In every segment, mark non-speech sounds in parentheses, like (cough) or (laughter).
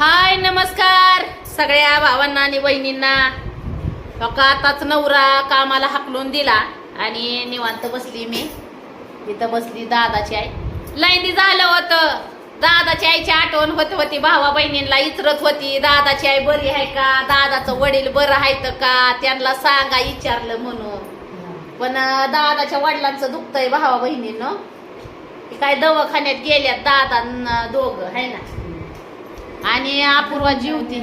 हाय नमस्कार. सगळ्या भावांना आणि बहिणींना आताच नवरा कामाला हाकलून दिला आणि निवांत बसली मी. इथं बसली दादाची आई. लैंदी झालं होतं. दादाची आईची आठवण होत होती भावा बहिणींना इचरत होती. दादाची आई बरी आहे का? दादाचं वडील बरं आहेत का? त्यांना सांगा विचारलं म्हणून. पण दादाच्या वडिलांचं दुखतंय भावा बहिणीनं. काय दवाखान्यात गेल्यात दादा दोघं आहे ना? आणि अपूर्वा जीवती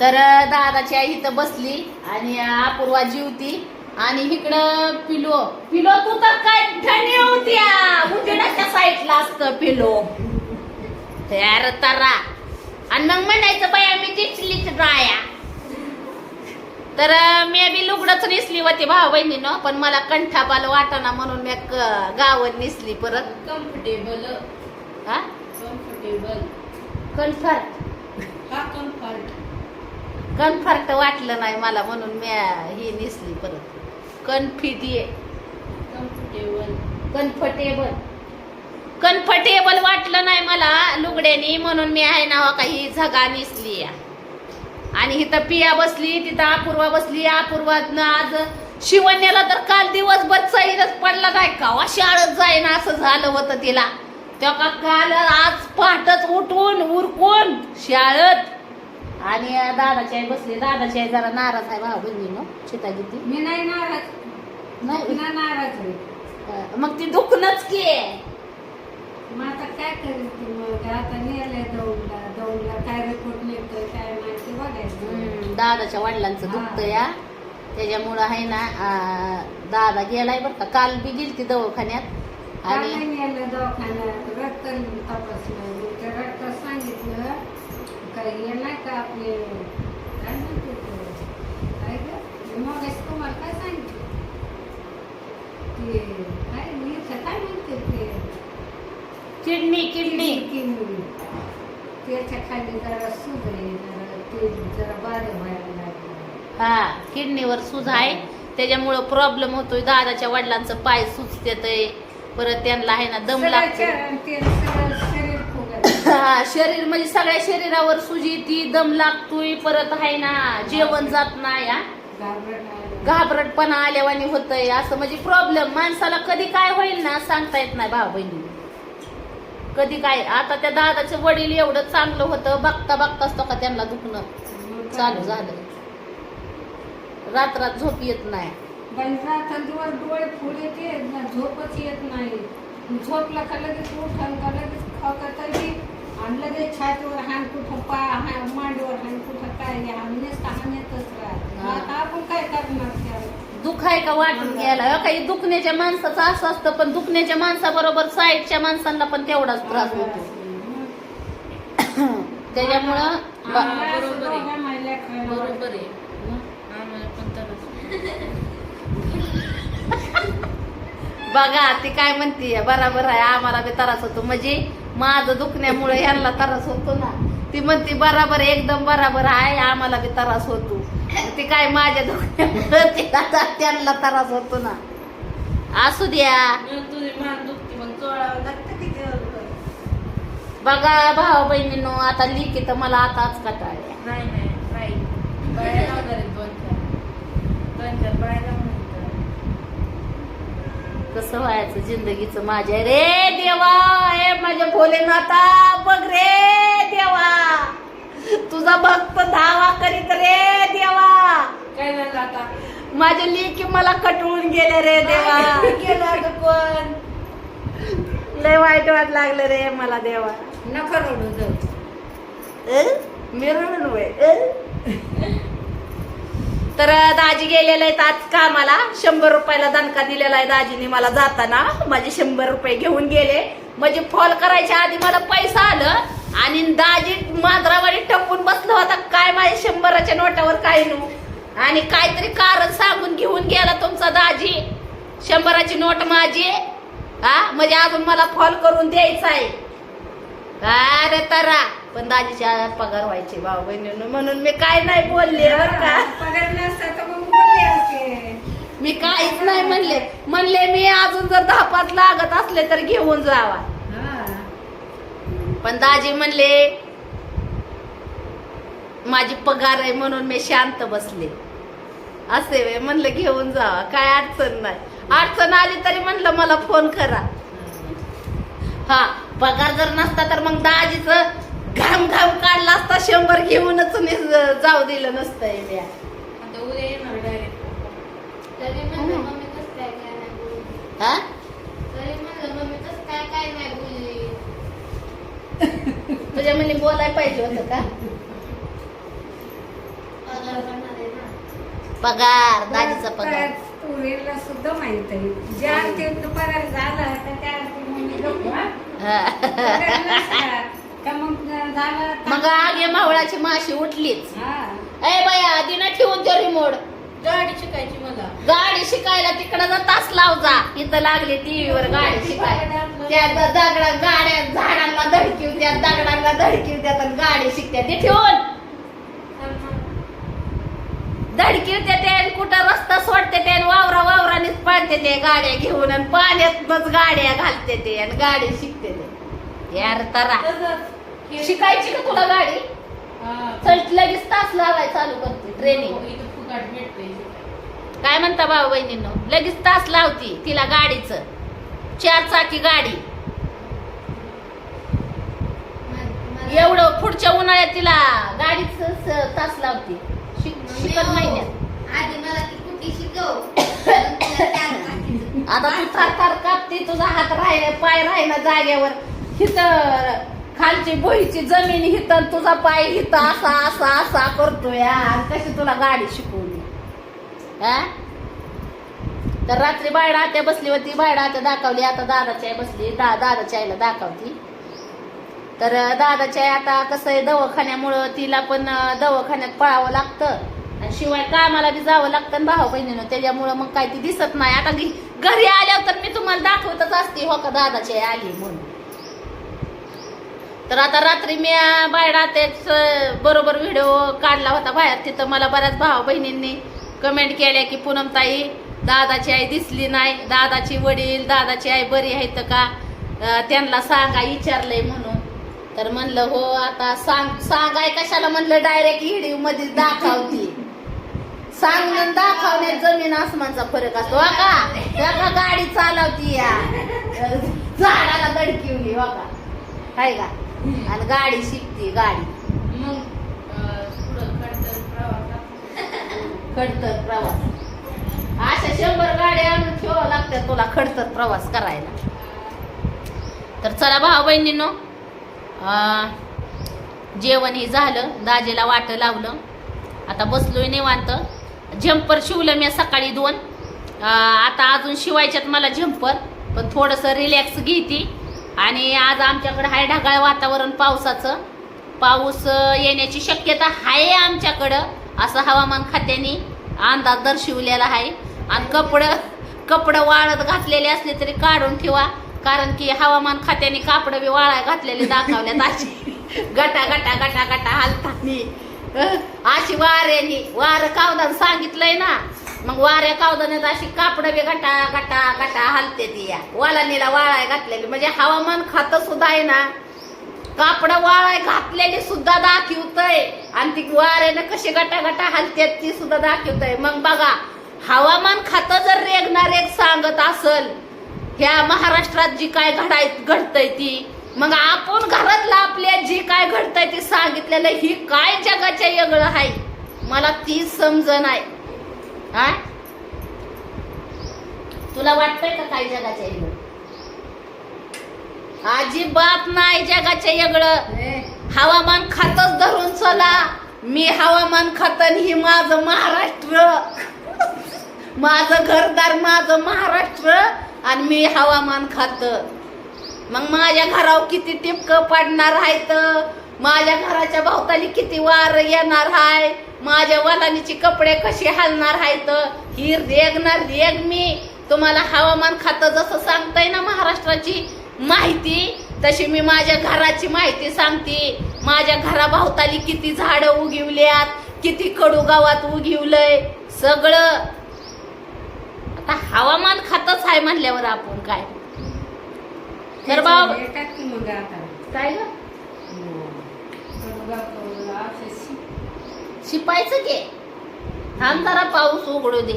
तर दादाची आई इथं बसली आणि अपूर्वा जीवती आणि इकडं पिलो. पिलो तू तर काय ठणी होत्या उजेडाच्या साईडला असतं पिलो. तयार तारा. आणि मग म्हणायचं बाया मी चिचलीच राया तर मी बी लुगडच नेसली होती भाऊ बहिणीनं पण मला कंठाबाल वाटाना म्हणून मी गावात नेसली परत. कम्फर्टेबल हा कम्फर्टेबल कन्फर्ट. हा कम्फर्ट कन्फर्ट वाटलं नाही मला म्हणून मी ही नेसली परत. कन्फिटी कम्फर्टेबल. कम्फर्टेबल कम्फर्टेबल वाटलं नाही मला लुगड्यानी म्हणून मी आहे ना काही झगा नेसली या आणि इथं पिया बसली तिथं अपूर्वा बसली अपूर्वातनं आज शिवण्याला तर काल दिवसभर सैरच पडला नाही का? शाळेत जाईना असं झालं होतं तिला. तेव्हा काल आज पहाटच उठून उरकून शाळेत. आणि दादाची आई बसली. दादाची आई जरा नाराज आहे भाऊ बहिणीनं चिता गीती मी नाही नाराज. नाही? ना नाराज आहे. मग ती दुखणंच की. मग आता काय करेल ती मग आता नेलंय दौडला. दौडला काय रिपोर्ट निघतोय काय माहिती बघायचं. दादाच्या वडिलांचं. दुखतं या. त्याच्यामुळं आहे ना दादा गेलाय बरं का. काल बी गेलती दवाखान्यात. काय आणि नेलं दवाखान्यात रक्त तपासलं मग त्या रक्तात सांगितलं काय हे नाही का आपले? काय म्हणते ते? काय ग? मग तुम्हाला काय सांगितलं? ते काय मी काय म्हणते ते? Kidney kidney. किडनी त्याच्याखाली जरा सूज आहे जरा ते जरा बारीक व्हायला लागलं. हा किडनीवर सूज आहे. त्याच्यामुळं प्रॉब्लेम होतोय. दादाच्या वडिलांचं पाय सुचतेतय परत त्यांना आहे ना दम लागतो. हा, शरीर म्हणजे सगळ्या शरीरावर सुजी ती दम लागतोय परत आहे ना जेवण जात नाही. घाबरट घाबरटपणा आल्यावानी होतंय असं म्हणजे प्रॉब्लेम माणसाला कधी काय होईल ना सांगता येत नाही भाऊ बहिणी. कधी काय आता त्या दादाचं वडील एवढं चांगलं होतं बघता बघताच तो का त्यांना दुखणं. चालू झालं. रात्रात झोप येत नाही. पण रात्र दिवस डोळे फुल येते ना झोपच येत नाही. झोपला का लगेच उठन का लगेच खाका तरी आणि लगेच छातीवर हान कुठं पा हा- मांडीवर हान कुठं काय नुसतं हान येतच राहत हा. आता आपण काय करणार त्याला? दुःख आहे का वाटून घ्यायला? हो, काही दुखण्याच्या माणसाचं असं असतं पण दुखण्याच्या माणसाबरोबर साईडच्या माणसांना पण तेवढाच त्रास होतो. त्याच्यामुळं बरोबर आहे. बरोबर आहे आम्हाला पण तरच बघा ती काय म्हणते बराबर आहे आम्हाला बी त्रास होतो. म्हणजे माझं दुखण्यामुळे ह्यांना त्रास होतो ना. ती म्हणते बराबर एकदम बराबर आहे आम्हाला बी त्रास होतो. ती काय माझ्या दुखण्यामुळे (laughs) त्यांना त्रास होतो ना. असू द्या. बघा भाऊ बहिणीनो आता लिखी तर मला आताच कटाळल्या नाही नाही नाही बाया लावणार आहेत दोन चार दोन चार बाया लावणार आहेत. कसं व्हायचं जिंदगीचं माझ्या. रे देवा हे माझ्या भोलेनाथा बघ रे देवा. तुझा भक्त धावा करीत रे देवा. काय झालं आता? माझ्या लेकी मला कटवून गेले रे देवा. गेलं कोण लय वाईट वाट लागलं रे मला देवा. नका रडू जाऊ? मी रडून होय. तर दाजी गेलेले आहेत आज कामाला. शंभर रुपयाला दणका दिलेला आहे दाजीने मला जाताना. माझे शंभर रुपये घेऊन गेले. म्हणजे फॉल करायच्या आधी मला पैसा आलं आणि दाजी मांजरावाडी टपून बसलं होता. काय माझ्या शंभराच्या नोटावर काय नू? आणि काहीतरी कारण सांगून घेऊन गेला तुमचा दाजी. शंभराची नोट माझी. हा म्हणजे अजून मला फॉल करून द्यायचा आहे. अरे तरा. पण दाजीच्या पगार व्हायचे भाऊ बहिणीनं. म्हणून मी काय नाही बोलले बरं का पगार नसता तर मग बोलले असते. मी काहीच नाही म्हणले. म्हणले मी अजून जर दहा पाच लागत असले तर घेऊन जावा. हा. पण दाजी म्हणले माझी पगार आहे म्हणून मी शांत बसले. असे वे म्हणलं घेऊन जावा काय अडचण नाही. अडचण आली तरी म्हणलं मला फोन करा. हा पगार जर नसता तर मग दाजीच घाम घाम काढला असता शंभर घेऊनच जाऊ दिलं नसतं आता उद्या येणार डायरेक्ट तरी म्हणलं मम्मी कसं काय काय नाही बोलली. हा? तरी म्हणलं मम्मी कसं काय काय नाही बोलली. तुझ्या मुली बोलायला पाहिजे होतं का? पगार करणार आहे ना. पगार दाजीचा पगार. पुरीला सुद्धा माहीत आहे. ज्या ते पगार झाला तर त्या हा? मग आगे मावळाची माशी उठलीच. ए बाया दिना ठेवून ते रिमोट. गाडी शिकायची मला. गाडी शिकायला तिकडं जा तास लाव जा. इथं लागली टीव्हीवर गाडी शिकायला त्या दगडा गाड्या झाडांना धडकीव त्या दगडांना धडकीव त्यात आणि गाडी शिकत्या ते ठेवून. तर मग धडकीव त्या ते कुठं रस्ता सोडते ते वावरा वावरानेच पळते ते गाड्या घेऊन आणि पाण्यातच गाड्या घालते ते आणि गाडी शिकते ते. यार तरा. शिकायची का तुला गाडी? हा. चल लगेच तास लावाय चालू करते ट्रेनिंग हो, भेटते काय म्हणता भाऊ बहिणींनो? लगेच तास लावती तिला गाडीचं. चार चाकी गाडी. एवढं पुढच्या उन्हाळ्यात तिला गाडीच तास लावती. शिकत महिन्यात आधी मला ती कुठे शिकव. आता तू थार थार कापते तुझा हात राहिला पाय राहिला जागेवर. हित खालची बोईची जमीन हित तुझा पाय हित असा असा असा करतोय. आणि कशी तुला गाडी शिकवली? हा? तर रात्री बायडा आत्या बसली होती बायडा आत्या दाखवली आता दादाची आई बसली दा दादाच्या आईला दाखवती. तर दादाच्या आई आता कसं आहे दवाखान्यामुळं तिला पण दवाखान्यात पळावं लागतं. आणि शिवाय कामाला बी जावं लागतं ना भाऊ बहिणीनं त्याच्यामुळं मग काय ती दिसत नाही. आता घरी आल्यावर तर मी तुम्हाला दाखवतच असते हो का दादाची आई आली म्हणून. तर आता रात्री मी बाहेर बायडा बरोबर व्हिडिओ काढला होता बाहेर. तिथं मला बऱ्याच भावा बहिणींनी कमेंट केल्या की पूनमताई दादाची आई दिसली नाही. दादाची वडील दादाची आई बरी आहेत का? त्यांना सांगा विचारलंय म्हणून. तर म्हणलं हो आता सांग सांगाय कशाला म्हणलं डायरेक्ट व्हिडिओमध्ये दाखवती? सांगून दाखवण्यात जमीन आसमानचा फरक असतो का? का गाडी चालवती या. झाडाला दडकिवली हो का? हाय का? आणि गाडी शिकते गाडी. मग खडतर प्रवास अशा शंभर गाड्या आणून ठेवावं लागतात तुला खडतर प्रवास करायला. तर चला भाऊ बहिणींनो जेवण हे झालं दाजेला वाट लावलं. आता बसलोय निवांत. झंपर शिवलं मी सकाळी दोन. आता अजून शिवायच्यात मला झंपर पण थोडंसं रिलॅक्स घेते. आणि आज आमच्याकडे आहे ढगाळ वातावरण पावसाचं. पाऊस येण्याची शक्यता आहे आमच्याकडं असं हवामान खात्याने अंदाज दर्शवलेला आहे. आणि कपडं कपडं वाळत घातलेले असले तरी काढून ठेवा कारण की हवामान खात्याने कापडं बी वाळा घातलेले दाखवल्यात अशी. गटा गटा गटा गटा हालतानी. अं, अशी वाऱ्यानी. वारं कावदान सांगितलंय ना. मग वाऱ्या कावदानात अशी कापडं बी गटा गटा गटा हलते ती या. वालानीला वाळाय घातलेली. म्हणजे हवामान खातं सुद्धा आहे ना कापडं वाळाय घातलेली सुद्धा दाखवतय. आणि ती वाऱ्यानं कशी गटा गटा हलते ती सुद्धा दाखवतय. मग बघा हवामान खातं जर रेग ना रेग सांगत असल ह्या महाराष्ट्रात जी काय घडाय घडतय ती मग आपण घरातला आपल्या जी काय घडतंय ती सांगितलेलं ही काय जगाच्या वेगळं आहे? मला ती समजण आहे हा? तुला वाटतंय का काय जगाच्या वेगळं अजिबात नाही जगाच्या ए, हवामान खातच धरून चला. मी हवामान खातन ही माझं महाराष्ट्र. (laughs) माझं घरदार माझं महाराष्ट्र आणि मी हवामान खात मग माझ्या घरावर किती टिपकं पडणार आहेत? माझ्या घराच्या भोवताली किती वार येणार आहे माझ्या वलानीची कपडे कसे हलणार आहेत? ही रेगणार रेग मी. तुम्हाला हवामान खातं जसं सांगताय ना महाराष्ट्राची माहिती तशी मी माझ्या घराची माहिती सांगते. माझ्या घराभोवताली किती झाडं उगिवल्यात किती कडू गावात उगिवलंय. सगळं. आता हवामान खातच आहे म्हणल्यावर आपण काय? तर बाबा की मग आता? काय ग? शिपायचं घे थांब जरा पाऊस उघडू दे.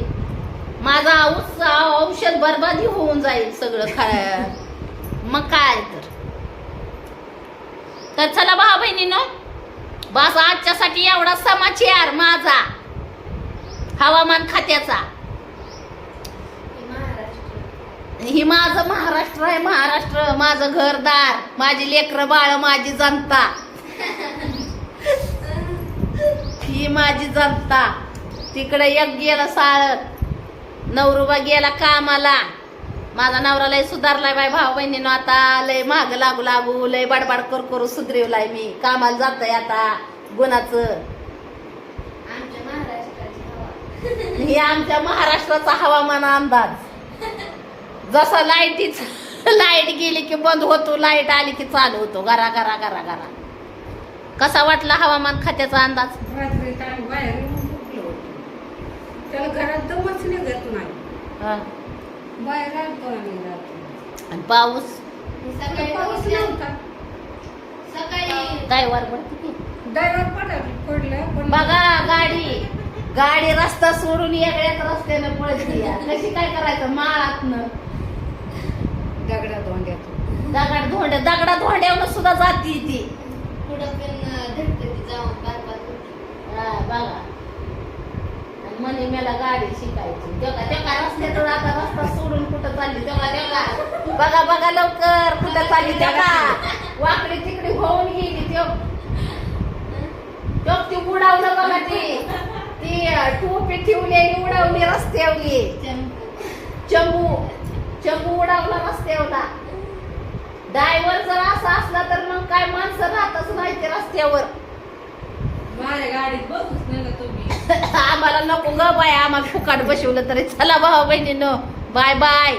माझा औष औषध बरबादी होऊन जाईल सगळं खाय मग काय तर. तर चला भावा बहिणीनं बस आजच्यासाठी एवढा समाचार माझा. हवामान खात्याचा महाराष्ट्र ही माझं महाराष्ट्र आहे महाराष्ट्र माझं घरदार माझी लेकरं बाळ माझी जनता. ही माझी जनता. तिकडे एक गेला साळत नवरुबा गेला कामाला. माझा नवरा लय सुधारलाय बाय भाऊ बहिणीनं आता लय माग लागू लागू लय बडबड कर करू सुधरवलाय मी. कामाला जातय आता गुणाचं. ही आमच्या महाराष्ट्राचा हवामान अंदाज. जसा लाईटीच लाइट गेली की बंद होतो लाइट आली की चालू होतो. घरा घरा घरा घरा. कसा वाटला हवामान खात्याचा अंदाज? रात्री आम्ही बाहेर येऊन झोपलो होतो. त्याला घरात दमच निघत नाही. हा. बाहेर आलतो आम्ही रात्री. आणि पाऊस? सकाळी पाऊस नव्हता. सकाळी ड्रायव्हर पडते की ड्रायव्हर पडलं पडलं पण बघा गाडी. गाडी रस्ता सोडून वेगळ्याच रस्त्यानं पळते. कशी काय करायचं? माळातनं. दगडा दोंड्यातून दगड धोंड्या दगडा धोंड्यावर सुद्धा जाती ती. पुढं पण जाऊन बार बार उठली. हा, बघा. आणि म्हणे मला गाडी शिकायची. तेव्हा तेव्हा रस्त्यातून आता रस्ता सोडून कुठं चालली? तेव्हा तेव्हा बघा बघा लवकर कुठं चालली तेव्हा. वाकडी तिकडे होऊन गेली तेव्हा तेव्हा ती उडावलं बघा ती. ती टोपी ठेवलेली उडवली रस्त्यावली. चंबू. चंबू उडावला रस्त्यावला ड्रायव्हर जर असा असला तर मग काय माणसं राहतच नाही ते रस्त्यावर. माझ्या गाडीत बसूच नाही का तुम्ही? (laughs) आम्हाला नको ग बाय आम्हाला फुकाट बसवलं तरी. चला भाऊ बहिणीनं बाय बाय.